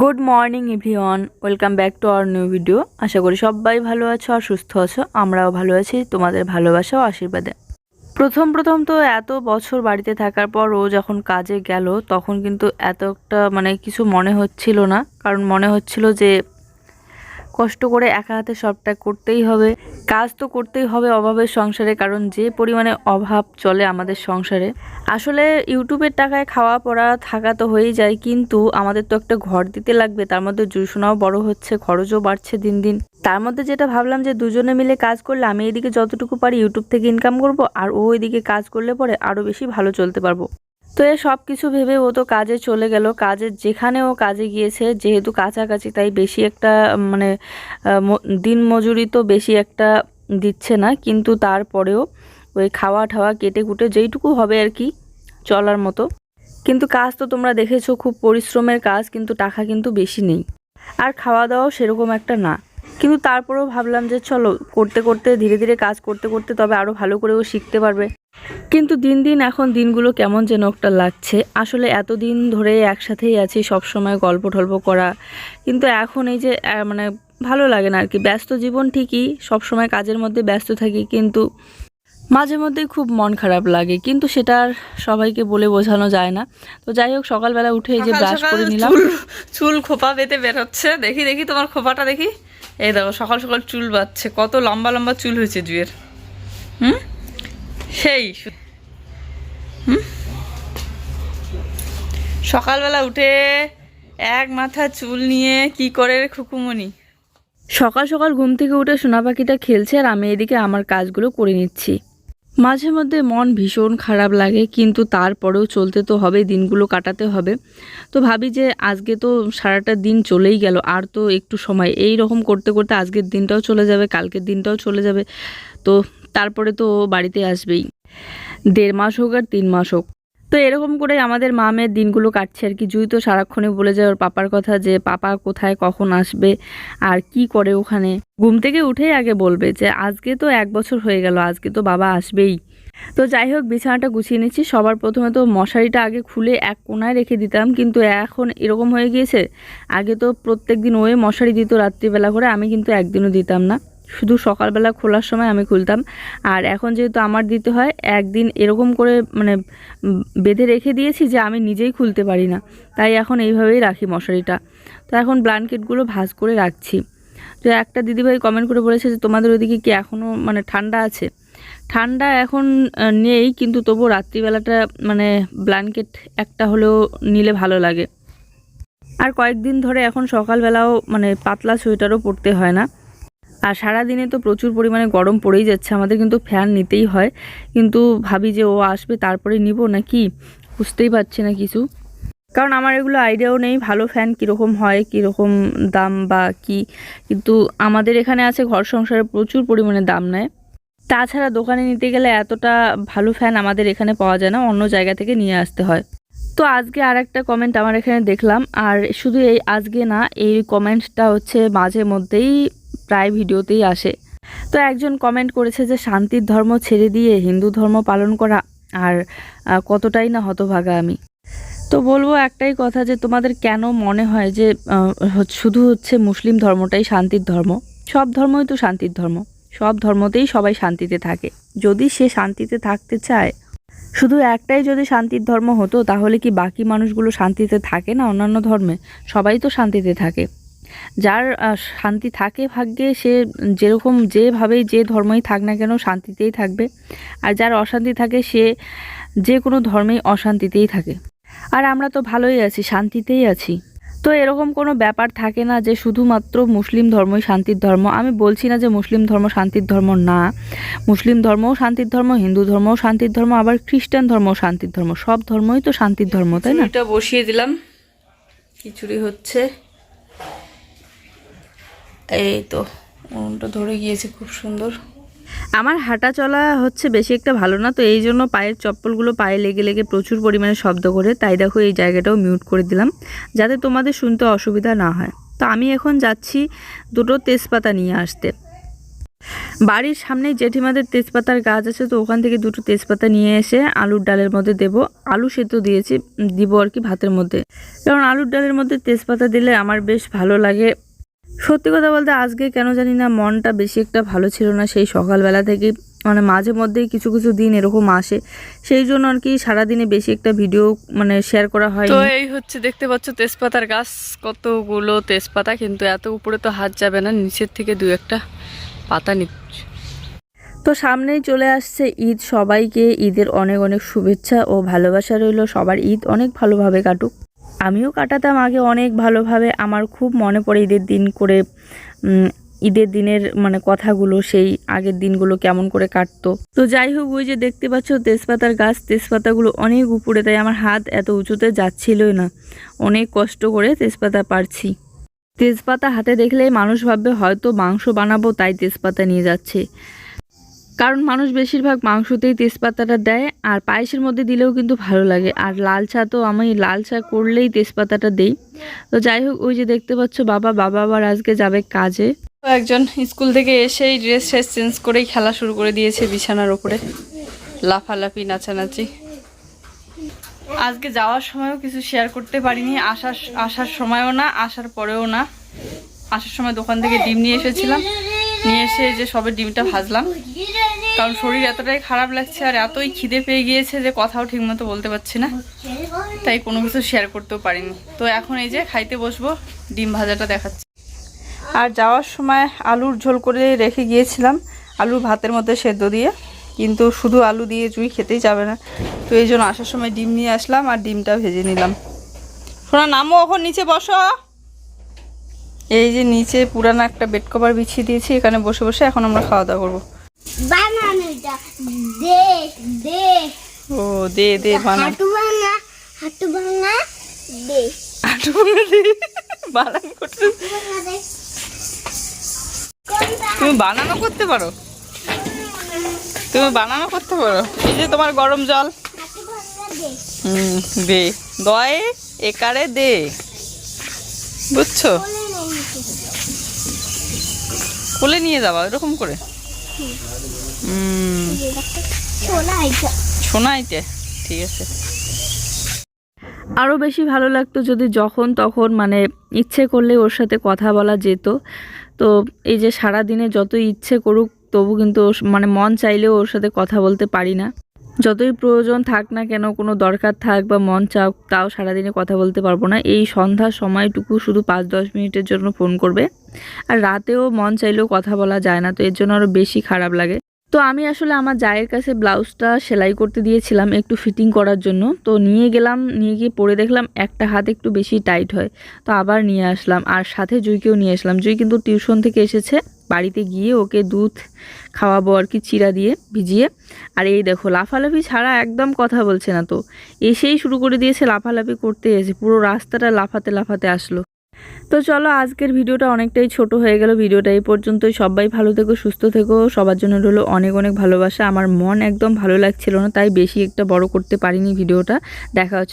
Good morning everyone welcome back to our new video আশা করি সবাই ভালো আছো আর সুস্থ আছো। আমরাও ভালো আছি, তোমাদের ভালোবাসা ও আশীর্বাদে। প্রথম প্রথম তো এত বছর বাড়িতে থাকার পর ও যখন কাজে গেল, তখন কিন্তু এত একটা মানে কিছু মনে হচ্ছিল না। কারণ মনে হচ্ছিল যে কষ্ট করে একা হাতে সবটা করতেই হবে। কাজ তো করতেই হবে অভাবের সংসারে, কারণ যে পরিমাণে অভাব চলে আমাদের সংসারে। আসলে ইউটিউবের টাকায় খাওয়া পড়া থাকা তো হয়েই যায়, কিন্তু আমাদের তো একটা ঘর দিতে লাগবে, তার মধ্যে জুসোনাও বড় হচ্ছে, খরচও বাড়ছে দিন দিন। তার মধ্যে যেটা ভাবলাম যে দুজনে মিলে কাজ করলে আমি এদিকে যতটুকু পারি ইউটিউব থেকে ইনকাম করব, আর ও এদিকে কাজ করলে পরে আরও বেশি ভালো চলতে পারব। তো এ সব কিছু ভেবে ও তো কাজে চলে গেল। কাজে যেখানে ও কাজে গিয়েছে, যেহেতু কাছাকাছি, তাই বেশি একটা মানে দিন মজুরি তো বেশি একটা দিচ্ছে না। কিন্তু তারপরেও ওই খাওয়া ঠাওয়া কেটে কুটে যেইটুকু হবে আর কি চলার মতো। কিন্তু কাজ তো তোমরা দেখেছ, খুব পরিশ্রমের কাজ, কিন্তু টাকা কিন্তু বেশি নেই। আর খাওয়া দাওয়াও সেরকম একটা না। কিন্তু তারপরেও ভাবলাম যে চলো করতে করতে ধীরে ধীরে কাজ করতে করতে তবে আরও ভালো করে ও শিখতে পারবে। কিন্তু দিন দিন এখন দিনগুলো কেমন যেন একটা লাগছে। আসলে এতদিন ধরে একসাথেই আছি সব সময় গল্প টল্প করা। কিন্তু এখন এই যে মানে ভালো লাগে না আর কি ব্যস্ত জীবন ঠিকই সব সময় কাজের মধ্যে ব্যস্ত থাকি কিন্তু মাঝে মধ্যেই খুব মন খারাপ লাগে। কিন্তু সেটা আর সবাইকে বলে বোঝানো যায় না। তো যাই হোক সকালবেলা উঠে এই যে ব্রাশ করে নিলাম। চুল চুল খোপা বেঁধে বেরোচ্ছে। দেখি দেখি তোমার খোপাটা দেখি। এই দেখো, সকাল সকাল চুল বাচ্ছে কত লম্বা লম্বা চুল হয়েছে জুয়ের। হুম? সেই হুম? সকালবেলা উঠে এক মাথা চুল নিয়ে কি করে খুকুমনি সকাল সকাল ঘুম থেকে উঠে সোনা পাখিটা খেলছে আর আমি এদিকে আমার কাজগুলো করে নিচ্ছি। মাঝে মধ্যে মন ভীষণ খারাপ লাগে, কিন্তু তারপরেও চলতে তো হবে, দিনগুলো কাটাতে হবে। তো ভাবি যে আজকে তো সারাটা দিন চলেই গেল, আর তো একটু সময়। এই রকম করতে করতে আজকের দিনটাও চলে যাবে, কালকের দিনটাও চলে যাবে। তো তারপরে তো বাড়িতে আসবেই। দেড় মাস হোক আর তিন মাস হোক তো এরকম করে আমাদের মা মেয়ের দিনগুলো কাটছে আর কি। জুই তো সারাক্ষণে বলে যায় ওর পাপার কথা যে, পাপা কোথায়, কখন আসবে, আর কি করে ওখানে? ঘুম থেকে উঠেই আগে বলবে যে, আজকে তো এক বছর হয়ে গেল, আজকে তো বাবা আসবেই। তো যাই হোক, বিছানাটা গুছিয়ে নিচ্ছি। সবার প্রথমে তো মশারিটা আগে খুলে এক কোনায় রেখে দিতাম, কিন্তু এখন এরকম হয়ে গিয়েছে। আগে তো প্রত্যেক দিন ওয়ে মশারি দিত রাত্রিবেলা করে, আমি কিন্তু একদিনও দিতাম না। শুধু সকালবেলা খোলার সময় আমি খুলতাম। আর এখন যেহেতু আমার দিতে হয়, একদিন এরকম করে মানে বেঁধে রেখে দিয়েছি যে আমি নিজেই খুলতে পারি না। তাই এখন এইভাবেই রাখি মশারিটা। তো এখন ব্ল্যাঙ্কেটগুলো ভাঁজ করে রাখছি। তো একটা দিদিভাই কমেন্ট করে বলেছে যে, তোমাদের ওদিকে কি এখনও মানে ঠান্ডা আছে? ঠান্ডা এখন নেই, কিন্তু তবু রাত্রিবেলাটা মানে ব্ল্যাঙ্কেট একটা হলেও নিলে ভালো লাগে। আর কয়েকদিন ধরে এখন সকালবেলাও মানে পাতলা সোয়েটারও পরতে হয় না। আর সারা দিনে তো প্রচুর পরিমাণে গরম পড়েই যাচ্ছে, আমাদের কিন্তু ফ্যান নিতেই হয়। কিন্তু ভাবি যে ও আসবে তারপরে নিব না কি বুঝতেই পারছি না কিছু। কারণ আমার এগুলো আইডিয়াও নেই, ভালো ফ্যান কীরকম হয়, কীরকম দাম বা কি। কিন্তু আমাদের এখানে আছে ঘর সংসারে প্রচুর পরিমাণে দাম নেয়। তাছাড়া দোকানে নিতে গেলে এতটা ভালো ফ্যান আমাদের এখানে পাওয়া যায় না, অন্য জায়গা থেকে নিয়ে আসতে হয়। তো আজকে আর একটা কমেন্ট আমার এখানে দেখলাম, আর শুধু এই আজকে না, এই কমেন্টটা হচ্ছে মাঝে মধ্যেই প্রায় ভিডিওতেই আসে। তো একজন কমেন্ট করেছে যে, শান্তির ধর্ম ছেড়ে দিয়ে হিন্দু ধর্ম পালন করা আর কতটাই না হতভাগা আমি? তো বলব একটাই কথা যে, তোমাদের কেন মনে হয় যে শুধু হচ্ছে মুসলিম ধর্মটাই শান্তির ধর্ম? সব ধর্মই তো শান্তির ধর্ম। সব ধর্মতেই সবাই শান্তিতে থাকে। যদি সে শান্তিতে থাকতে চায়, শুধু একটাই যদি শান্তির ধর্ম হতো, তাহলে কি বাকি মানুষগুলো শান্তিতে থাকে না অন্যান্য ধর্মে? সবাই তো শান্তিতে থাকে। যার শান্তি থাকে ভাগ্যে, সে যেরকম যেভাবেই যে ধর্মই থাক না কেন শান্তিতেই থাকবে। আর যার অশান্তি থাকে, সে যে কোনো ধর্মেই অশান্তিতেই থাকে। আর আমরা তো ভালোই আছি, শান্তিতেই আছি। তো এরকম কোনো ব্যাপার থাকে না যে শুধুমাত্র মুসলিম ধর্মই শান্তির ধর্ম। আমি বলছি না যে মুসলিম ধর্ম শান্তির ধর্ম না। মুসলিম ধর্মও শান্তির ধর্ম, হিন্দু ধর্মও শান্তির ধর্ম, আবার খ্রিস্টান ধর্মও শান্তির ধর্ম। সব ধর্মই তো শান্তির ধর্ম, তাই না? এটা বসিয়ে দিলাম। খিচুড়ি হচ্ছে। এই তো, উনুনটা ধরে গিয়েছে খুব সুন্দর। আমার হাঁটা চলা হচ্ছে বেশি একটা ভালো না, তো এই জন্য পায়ের চপ্পলগুলো পায়ে লেগে লেগে প্রচুর পরিমাণে শব্দ করে, তাই দেখো এই জায়গাটাও মিউট করে দিলাম, যাতে তোমাদের শুনতে অসুবিধা না হয়। তো আমি এখন যাচ্ছি দুটো তেজপাতা নিয়ে আসতে। বাড়ির সামনে জেঠিমাদের তেজপাতার গাছ আছে, তো ওখান থেকে দুটো তেজপাতা নিয়ে এসে আলুর ডালের মধ্যে দেব। আলু সেদ্ধ দিয়েছি দিব আর কি ভাতের মধ্যে। কারণ আলুর ডালের মধ্যে তেজপাতা দিলে আমার বেশ ভালো লাগে। সত্যি কথা বলতে আজকে কেন জানি না মনটা বেশি একটা ভালো ছিল না। সেই সকালবেলা থেকে মানে মাঝে মধ্যেই কিছু কিছু দিন এরকম আসে। সেই জন্য আর কি সারাদিনে বেশি একটা ভিডিও মানে শেয়ার করা হয় তো এই হচ্ছে দেখতে পাচ্ছ তেজপাতার গাছ কতগুলো তেজপাতা কিন্তু এত উপরে তো হাত যাবে না নিচের থেকে দু একটা পাতা নিচ্ছে। তো সামনেই চলে আসছে ঈদ সবাইকে ঈদের অনেক অনেক শুভেচ্ছা ও ভালোবাসা রইল। সবার ঈদ অনেক ভালোভাবে কাটুক। আমিও কাটাতাম আগে অনেক ভালোভাবে। আমার খুব মনে পড়ে ঈদের দিন করে ঈদের দিনের মানে কথাগুলো, সেই আগের দিনগুলো কেমন করে কাটতো। তো যাই হোক, ওই যে দেখতে পাচ্ছ তেজপাতার গাছ, তেজপাতাগুলো অনেক উপরে, তাই আমার হাত এত উঁচুতে যাচ্ছিলই না। অনেক কষ্ট করে তেজপাতা পারছি। তেজপাতা হাতে দেখলেই মানুষ ভাববে, হয়তো মাংস বানাবো, তাই তেজপাতা নিয়ে যাচ্ছে। কারণ মানুষ বেশিরভাগ মাংসতেই তেজপাতাটা দেয় আর পায়েসের মধ্যে দিলেও কিন্তু ভালো লাগে। আর লাল চা তো আমি লাল চা করলেই তেজপাতাটা দেই। তো যাই হোক, ওই যে দেখতে পাচ্ছ বাবা বাবা আবার আজকে যাবে কাজে। একজন স্কুল থেকে এসেই ড্রেস শেষ চেঞ্জ করেই খেলা শুরু করে দিয়েছে বিছানার ওপরে। লাফালাফি, নাচানাচি। আজকে যাওয়ার সময়ও কিছু শেয়ার করতে পারিনি, আসার আসার সময়ও না, আসার পরেও না। আসার সময় দোকান থেকে ডিম নিয়ে এসেছিলাম। নিয়ে এসে যে সবে ডিমটা ভাজলাম। কারণ শরীর এতটাই খারাপ লাগছে আর এতই খিদে পেয়ে গিয়েছে যে কথাও ঠিকমতো বলতে পারছি না। তাই কোনো কিছু শেয়ার করতেও পারিনি। তো এখন এই যে খাইতে বসবো, ডিম ভাজাটা দেখাচ্ছি। আর যাওয়ার সময় আলুর ঝোল করে রেখে গিয়েছিলাম, আলুর ভাতের মধ্যে সেদ্ধ দিয়ে। কিন্তু শুধু আলু দিয়ে চুই খেতেই যাবে না। তো এই জন্য আসার সময় ডিম নিয়ে আসলাম আর ডিমটা ভেজে নিলাম। শোনা নামো এখন নিচে, বসো। এই যে নিচে পুরানো একটা বেড কভার বিছিয়ে দিয়েছি এখানে বসে বসে এখন আমরা খাওয়া দাওয়া করব ও দে দে বানান। হাঁটু ভাঙা দে। আটু ভাঙা দে। বানান করতে। ভাঙা দে। কোনটা? তুমি বানানো করতে পারো। তুমি বানানো করতে পারো। এই যে তোমার গরম জল। দে। হুম দে। দয়ে একারে দে। বুঝছ। কোলে নিয়ে যাবা, এরকম করে? শোনাইতে ঠিক আছে। আরও বেশি ভালো লাগতো যদি যখন তখন মানে ইচ্ছে করলে ওর সাথে কথা বলা যেত। তো এই যে সারা দিনে যত ইচ্ছে করুক, তবু কিন্তু মানে মন চাইলেও ওর সাথে কথা বলতে পারি না। যতই প্রয়োজন থাক না কেন, কোনো দরকার থাক বা মন চাওক তাও সারাদিনে কথা বলতে পারব না। এই সন্ধ্যার সময়টুকু শুধু পাঁচ দশ মিনিটের জন্য ফোন করবে। আর রাতেও মন চাইলেও কথা বলা যায় না, তো এর জন্য আরও বেশি খারাপ লাগে। তো আমি আসলে আমার জায়ের কাছে ব্লাউজটা সেলাই করতে দিয়েছিলাম একটু ফিটিং করার জন্য। তো নিয়ে গেলাম, নিয়ে গিয়ে পরে দেখলাম একটা হাত একটু বেশি টাইট হয়। তো আবার নিয়ে আসলাম, আর সাথে জুইকেও নিয়ে আসলাম। জুই কিন্তু টিউশন থেকে এসেছে, বাড়িতে গিয়ে ওকে দুধ খাওয়াবো আর কি চিরা দিয়ে ভিজিয়ে। আর এই দেখো, লাফালাফি ছাড়া একদম কথা বলছে না তো। এসেই শুরু করে দিয়েছে লাফালাফি করতে, এসে পুরো রাস্তাটা লাফাতে লাফাতে আসলো। তো চলো আজকের ভিডিওটা অনেকটাই ছোট হয়ে গেল। ভিডিওটা এই পর্যন্ত সবাই ভালো থেকো, সুস্থ থেকো। সবার জন্য রইল অনেক অনেক ভালোবাসা। আমার মন একদম ভালো লাগছিল না, তাই বেশি একটা বড় করতে পারিনি ভিডিওটা। দেখা হচ্ছে।